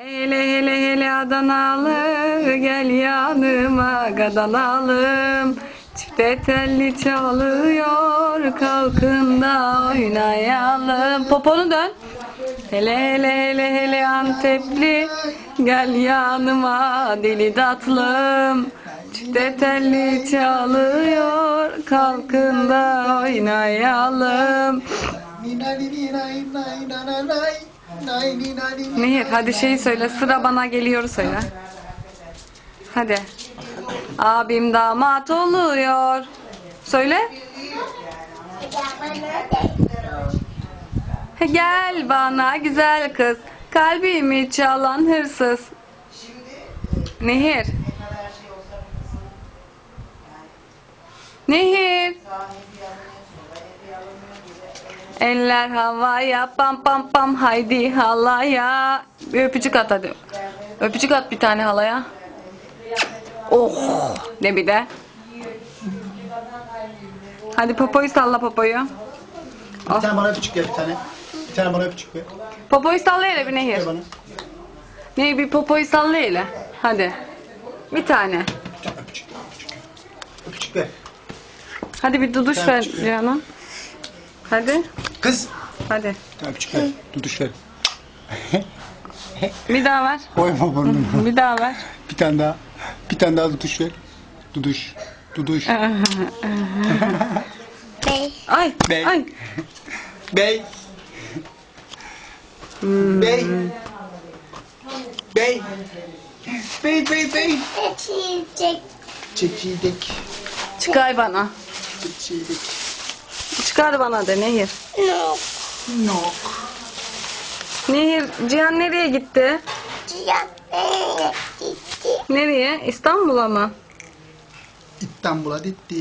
Hele hele hele Adanalı gel yanıma Gadanalım Çifte telli çalıyor kalkın da oynayalım. Poponu dön. Hele hele hele hele Antepli gel yanıma deli tatlım. Çifte telli çalıyor kalkın da oynayalım Nehir hadi şeyi söyle sıra bana geliyor söyle. Hadi. Abim damat oluyor. Söyle. Gel bana güzel kız. Kalbimi çalan hırsız. Nehir. Nehir. Eller havaya pam pam pam haydi halaya. Bir öpücük at hadi. Öpücük at bir tane halaya. Oh de bir de. Hadi popoyu salla popoyu. Bir tane bana öpücük ver bir tane. Bir tane bana öpücük ver. Popoyu salla hele bir nehir. Ver bana. Ne bir popoyu salla hele. Hadi. Bir tane. Bir tane öpücük. Öpücük, öpücük ver. Hadi bir duduş ver canım. Hadi. Kız. Hadi. Öpücük ver. Duduş ver. Bir daha ver. Koyma burnunu. Bir daha ver. bir tane daha. Bir tane daha duduş ver. Duduş. Duduş. Ay. Bey. Ay. Bey. Bey. Bey. Bey bey bey. Çiçek. Çekirdek. Çıkar bana. Çekirdek. Çıkar bana de Nehir. No. Nok. Nehir, Cihan nereye gitti? Cihan nereye gitti? Nereye? İstanbul'a mı? İstanbul'a gitti.